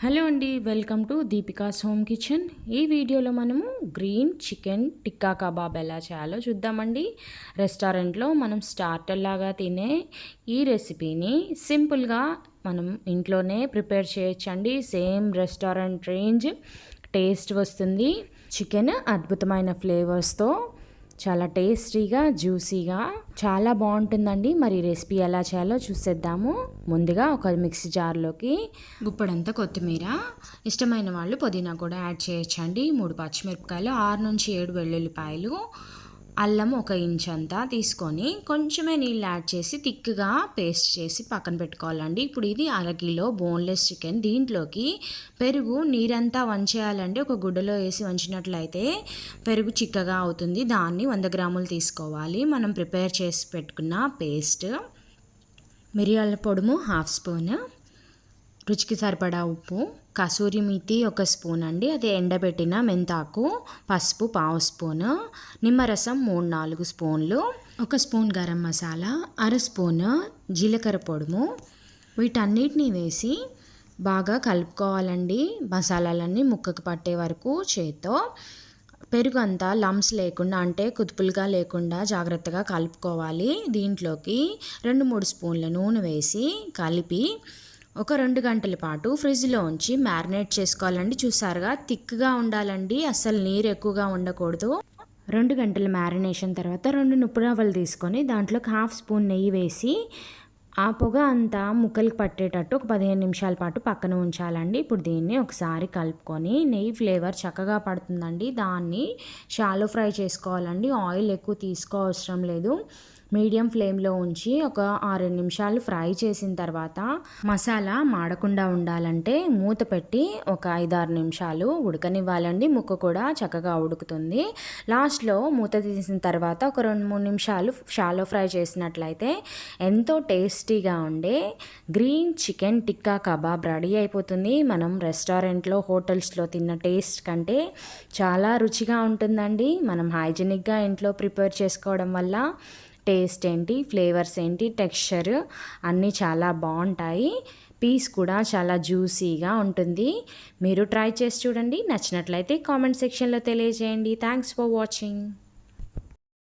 Hello అండి welcome to Deepika's home kitchen. ఈ వీడియోలో మనము గ్రీన్ చికెన్ టిక్కా కబాబ్ ఎలా చేయాలో చూద్దామండి. రెస్టారెంట్లో మనం స్టార్టర్ లాగా తినే ఈ రెసిపీని సింపుల్గా మనం ఇంట్లోనే ప్రిపేర్ చేయొచ్చండి. సేమ్ రెస్టారెంట్ రేంజ్ టేస్ట్ వస్తుంది. చికెన్ అద్భుతమైన ఫ్లేవర్స్తో చాలా టేస్టీగా జ్యూసీగా చాలా బాగుంటుందండి. మరి రెసిపీ ఎలా చేయాలో చూసేద్దాము. ముందుగా ఒక మిక్సీ జార్లోకి గుప్పడంతా కొత్తిమీర ఇష్టమైన వాళ్ళు పుదీనా కూడా యాడ్ చేయొచ్చండి. మూడు పచ్చిమిరపకాయలు ఆరు నుంచి ఏడు వెల్లుల్లిపాయలు అల్లం ఒక ఇంచ్ అంతా తీసుకొని కొంచెమే నీళ్ళు యాడ్ చేసి థిక్గా పేస్ట్ చేసి పక్కన పెట్టుకోవాలండి. ఇప్పుడు ఇది అర కిలో బోన్లెస్ చికెన్. దీంట్లోకి పెరుగు నీరంతా వంచేయాలండి. ఒక గుడ్డలో వేసి వంచినట్లయితే పెరుగు చిక్కగా అవుతుంది. దాన్ని వంద గ్రాములు తీసుకోవాలి. మనం ప్రిపేర్ చేసి పెట్టుకున్న పేస్ట్. మిరియాల పొడుము హాఫ్ స్పూన్. రుచికి సరిపడా ఉప్పు కసూరి మితి ఒక స్పూన్ అండి. అది ఎండబెట్టిన మెంతాకు పసుపు పావు స్పూన్ నిమ్మరసం మూడు నాలుగు స్పూన్లు ఒక స్పూన్ గరం మసాలా అర స్పూన్ జీలకర్ర పొడుము. వీటన్నిటిని వేసి బాగా కలుపుకోవాలండి. మసాలాలన్నీ ముక్కకు పట్టే వరకు చేత్తో. పెరుగు అంతా లమ్స్ లేకుండా అంటే కుదుపులుగా లేకుండా జాగ్రత్తగా కలుపుకోవాలి. దీంట్లోకి రెండు మూడు స్పూన్ల నూనె వేసి కలిపి ఒక రెండు గంటల పాటు ఫ్రిడ్జ్లో ఉంచి మ్యారినేట్ చేసుకోవాలండి. చూసారుగా? థిక్గా ఉండాలండి. అసలు నీరు ఎక్కువగా ఉండకూడదు. రెండు గంటల మ్యారినేషన్ తర్వాత రెండు నుప్పు రవ్వలు తీసుకొని దాంట్లోకి హాఫ్ స్పూన్ నెయ్యి వేసి ఆ పొగ అంతా ముక్కలకి పట్టేటట్టు ఒక పదిహేను నిమిషాల పాటు పక్కన ఉంచాలండి. ఇప్పుడు దీన్ని ఒకసారి కలుపుకొని నెయ్యి ఫ్లేవర్ చక్కగా పడుతుందండి. దాన్ని షాలో ఫ్రై చేసుకోవాలండి. ఆయిల్ ఎక్కువ తీసుకోవసరం లేదు. మీడియం ఫ్లేమ్లో ఉంచి ఒక ఆరు నిమిషాలు ఫ్రై చేసిన తర్వాత మసాలా మాడకుండా ఉండాలంటే మూత పెట్టి ఒక ఐదారు నిమిషాలు ఉడకనివ్వాలండి. ముక్క కూడా చక్కగా ఉడుకుతుంది. లాస్ట్లో మూత తీసిన తర్వాత ఒక రెండు మూడు నిమిషాలు షాలో ఫ్రై చేసినట్లయితే ఎంతో టేస్టీగా ఉండే green chicken tikka kebab ready అయిపోతుంది. మనం రెస్టారెంట్లో హోటల్స్లో తిన్న టేస్ట్ కంటే చాలా రుచిగా ఉంటుందండి. మనం హైజెనిక్గా ఇంట్లో ప్రిపేర్ చేసుకోవడం వల్ల టేస్ట్ ఏంటి ఫ్లేవర్స్ ఏంటి టెక్స్చర్ అన్నీ చాలా బాగుంటాయి. పీస్ కూడా చాలా జ్యూసీగా ఉంటుంది. మీరు ట్రై చేసి చూడండి. నచ్చినట్లయితే కామెంట్ సెక్షన్లో తెలియజేయండి. Thanks for watching